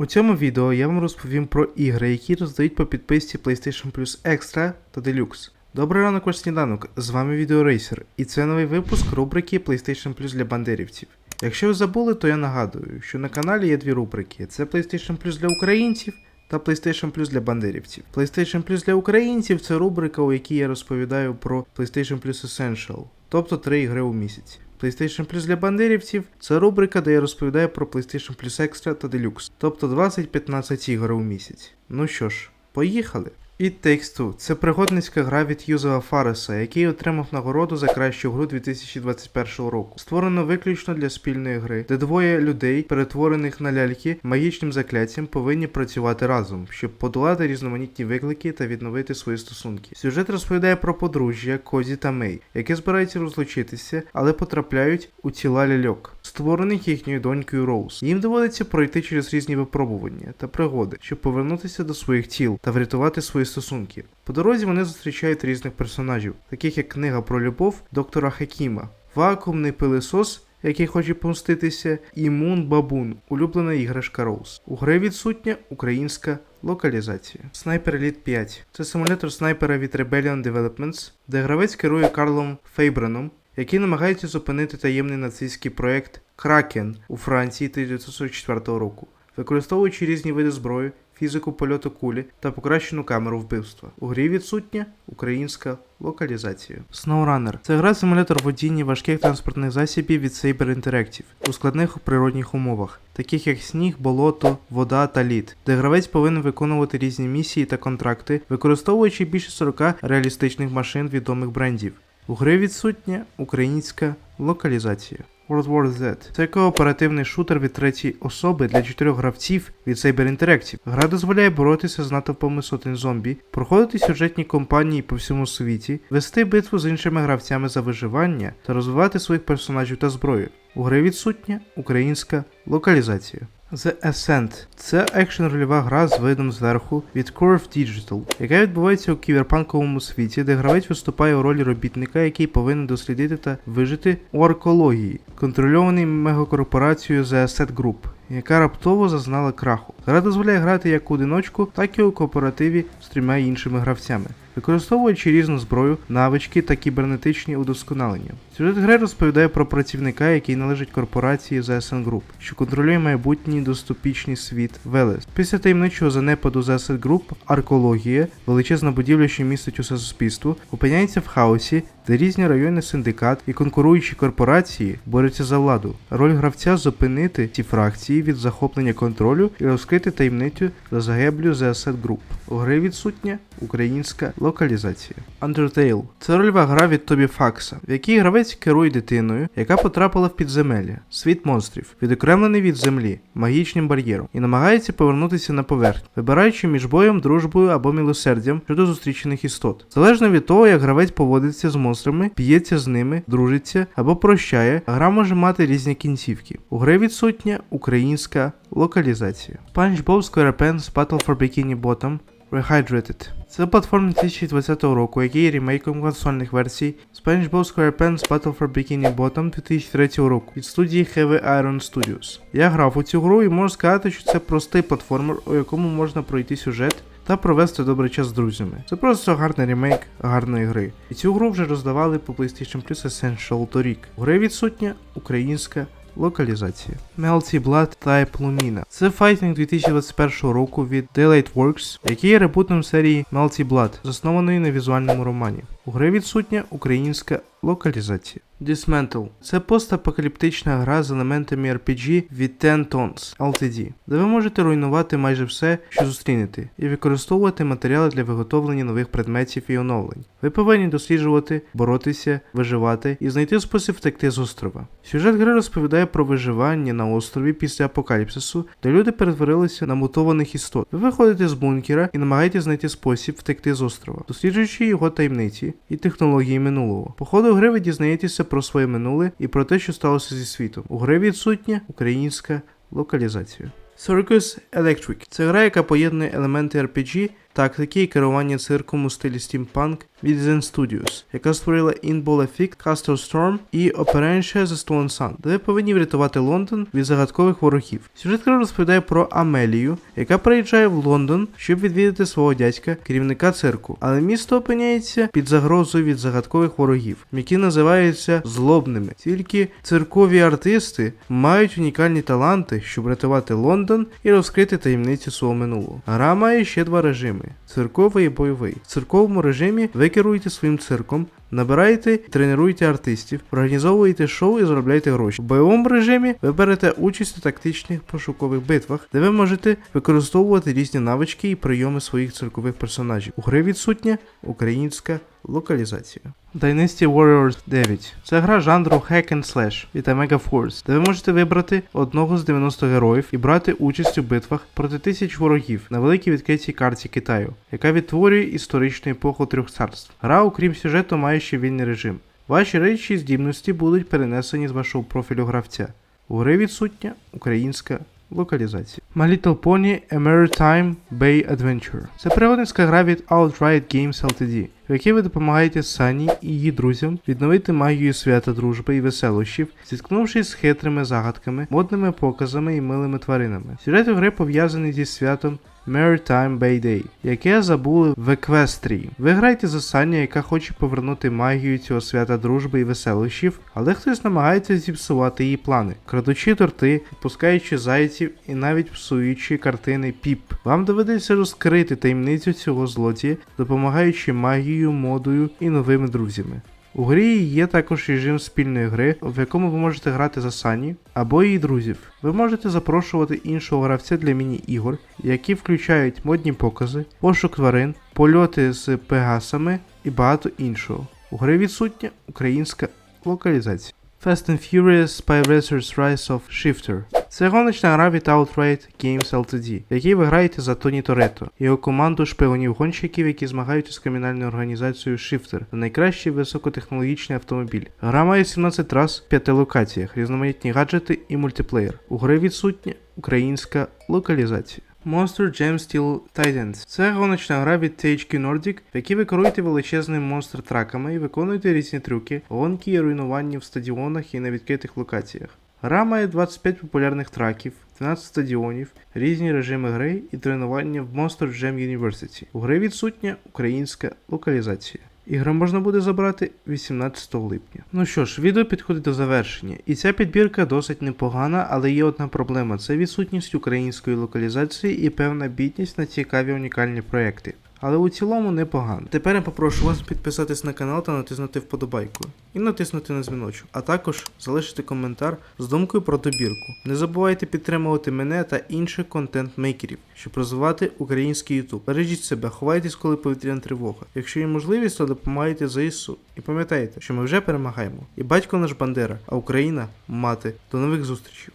У цьому відео я вам розповім про ігри, які роздають по підписці PlayStation Plus Extra та Deluxe. Добрий ранок ваш сніданок, з вами Відеорейсер, і це новий випуск рубрики PlayStation Plus для бандерівців. Якщо ви забули, то я нагадую, що на каналі є дві рубрики: це PlayStation Plus для українців та PlayStation Plus для бандерівців. PlayStation Plus для українців це рубрика, у якій я розповідаю про PlayStation Plus Essential, тобто три ігри у місяць. PlayStation Plus для бандерівців це рубрика, де я розповідаю про PlayStation Plus Extra та Deluxe, тобто 20-15 ігор у місяць. Ну що ж, поїхали! It Takes Two – це пригодницька гра від Юзефа Фареса, який отримав нагороду за кращу гру 2021 року. Створено виключно для спільної гри, де двоє людей, перетворених на ляльки, магічним закляттям повинні працювати разом, щоб подолати різноманітні виклики та відновити свої стосунки. Сюжет розповідає про подружжя Козі та Мей, які збираються розлучитися, але потрапляють у тіла ляльок, створених їхньою донькою Роуз. Їм доводиться пройти через різні випробування та пригоди, щоб повернутися до своїх тіл та врятувати свої стосунки. По дорозі вони зустрічають різних персонажів, таких як книга про любов доктора Хекіма, вакуумний пилисос, який хоче помститися, і Мун Бабун, улюблена іграшка Роуз. У гри відсутня українська локалізація. Sniper Elite 5 це симулятор снайпера від Rebellion Developments, де гравець керує Карлом Фейбреном, який намагається зупинити таємний нацистський проект Кракен у Франції 1944 року, використовуючи різні види зброї, фізику польоту кулі та покращену камеру вбивства. У грі відсутня українська локалізація. SnowRunner – це гра симулятор водіння важких транспортних засобів від Saber Interactive у складних природних умовах, таких як сніг, болото, вода та лід, де гравець повинен виконувати різні місії та контракти, використовуючи більше 40 реалістичних машин відомих брендів. У гри відсутня українська локалізація. World War Z – це кооперативний шутер від третьої особи для чотирьох гравців від Saber Interactive. Гра дозволяє боротися з натовпами сотень зомбі, проходити сюжетні кампанії по всьому світі, вести битву з іншими гравцями за виживання та розвивати своїх персонажів та зброю. У гри відсутня українська локалізація. The Ascent – це екшн-рольова гра з видом зверху від Curve Digital, яка відбувається у кіберпанковому світі, де гравець виступає у ролі робітника, який повинен дослідити та вижити у аркології, контрольованій мегакорпорацією The Asset Group, яка раптово зазнала краху. Гра дозволяє грати як у одиночку, так і у кооперативі з трьома іншими гравцями, використовуючи різну зброю, навички та кібернетичні удосконалення. Сюжет гри розповідає про працівника, який належить корпорації ZSN Group, що контролює майбутній доступічний світ Велес. Після таємничого занепаду ZSN Group аркологія, величезна будівля, що містить усе суспільство, опиняється в хаосі, де різні райони синдикат і конкуруючі корпорації борються за владу. Роль гравця зупинити ці фракції від захоплення контролю і розкрити таємницю за загиблю The Asset Group. У гри відсутня українська локалізація. Undertale – це рольова гра від Тобі Факса, в якій гравець керує дитиною, яка потрапила в підземелля, світ монстрів, відокремлений від землі, магічним бар'єром, і намагається повернутися на поверхню, вибираючи між боєм, дружбою або милосердям щодо зустрічених істот. Залежно від того, як гравець поводиться з монстрами, б'ється з ними, дружиться або прощає, гра може мати різні кінцівки. У гри відсутня українська локалізація. SpongeBob SquarePants Battle for Bikini Bottom Rehydrated. Це платформа 2020 року, який є ремейком консольних версій SpongeBob SquarePants Battle for Bikini Bottom 2003 року від студії Heavy Iron Studios. Я грав у цю гру і можу сказати, що це простий платформер, у якому можна пройти сюжет та провести добрий час з друзями. Це просто гарний ремейк гарної гри. І цю гру вже роздавали по PlayStation Plus Essential торік. У гри відсутня українська локалізація. Melty Blood Type Lumina. Це файтинг 2021 року від Daylight Works, який є ребутом серії Melty Blood, заснованої на візуальному романі. У гри відсутня українська локалізація. Dismantle – це постапокаліптична гра з елементами RPG від 10 Tons Ltd, де ви можете руйнувати майже все, що зустрінете, і використовувати матеріали для виготовлення нових предметів і оновлень. Ви повинні досліджувати, боротися, виживати і знайти спосіб втекти з острова. Сюжет гри розповідає про виживання на острові після апокаліпсису, де люди перетворилися на мутованих істот. Ви виходите з бункера і намагаєтесь знайти спосіб втекти з острова, досліджуючи його таємниці і технології минулого. По ходу гри ви дізнаєтеся про своє минуле і про те, що сталося зі світом. У гри відсутня українська локалізація. Circus Electric це гра, яка поєднує елементи RPG тактики і керування цирком у стилі стімпанк від Zen Studios, яка створила Inball Effect, Castle Storm і Operation The Stolen Sun, де повинні врятувати Лондон від загадкових ворогів. Сюжет розповідає про Амелію, яка приїжджає в Лондон, щоб відвідати свого дядька, керівника цирку. Але місто опиняється під загрозою від загадкових ворогів, які називаються злобними. Тільки циркові артисти мають унікальні таланти, щоб рятувати Лондон і розкрити таємниці свого минулого. Гра має ще два режими: цирковий і бойовий. В церковому режимі ви керуєте своїм цирком. Набираєте, і тренуєте артистів, організовуєте шоу і заробляєте гроші. В бойовому режимі ви берете участь у тактичних пошукових битвах, де ви можете використовувати різні навички і прийоми своїх циркових персонажів. У гри відсутня українська локалізація. Dynasty Warriors 9 це гра жанру Hack and Slash від Omega Force, де ви можете вибрати одного з 90 героїв і брати участь у битвах проти тисяч ворогів на великій відкритій карті Китаю, яка відтворює історичну епоху трьох царств. Гра, окрім сюжету, має ще вільний режим. Ваші речі і здібності будуть перенесені з вашого профілю гравця. У гри відсутня українська локалізація. My Little Pony A Maritime Bay Adventure. Це пригодницька гра від Outright Games Ltd, в якій ви допомагаєте Сані і її друзям відновити магію свята дружби і веселощів, зіткнувшись з хитрими загадками, модними показами і милими тваринами. Сюжет гри пов'язаний зі святом Maritime Bay Day, яке забули в Еквестрії. Ви граєте за яка хоче повернути магію цього свята дружби і веселощів, але хтось намагається зіпсувати її плани, крадучи торти, відпускаючи зайців і навіть псуючи картини піп. Вам доведеться розкрити таємницю цього злодія, допомагаючи магією, модою і новими друзями. У грі є також режим спільної гри, в якому ви можете грати за Сані або її друзів. Ви можете запрошувати іншого гравця для міні-ігор, які включають модні покази, пошук тварин, польоти з пегасами і багато іншого. У гри відсутня українська локалізація. Fast and Furious Spy Racers Rise of Shifter. Це гоночна гра від Outright Games Ltd, в якій ви граєте за Тоні Торетто його команду шпигунів-гонщиків, які змагаються з кримінальною організацією Shifter за найкращий високотехнологічний автомобіль. Гра має 17 трас в 5 локаціях, різноманітні гаджети і мультиплеєр. У гри відсутня українська локалізація. Monster Jam Steel Titans. Це гоночна гра від THQ Nordic, в якій ви керуєте величезними монстр-траками і виконуєте різні трюки, гонки і руйнування в стадіонах і на відкритих локаціях. Гра має 25 популярних траків, 12 стадіонів, різні режими гри і тренування в Monster Jam University. У гри відсутня українська локалізація. Ігру можна буде забрати 18 липня. Ну що ж, відео підходить до завершення, і ця підбірка досить непогана, але є одна проблема: це відсутність української локалізації і певна бідність на цікаві унікальні проекти. Але у цілому непогано. Тепер я попрошу вас підписатись на канал та натиснути вподобайку. І натиснути на дзвіночок, а також залишити коментар з думкою про добірку. Не забувайте підтримувати мене та інших контент-мейкерів, щоб розвивати український YouTube. Бережіть себе, ховайтесь, коли повітряна тривога. Якщо є можливість, то допомагайте ЗСУ. І пам'ятайте, що ми вже перемагаємо. І батько наш Бандера, а Україна мати. До нових зустрічей.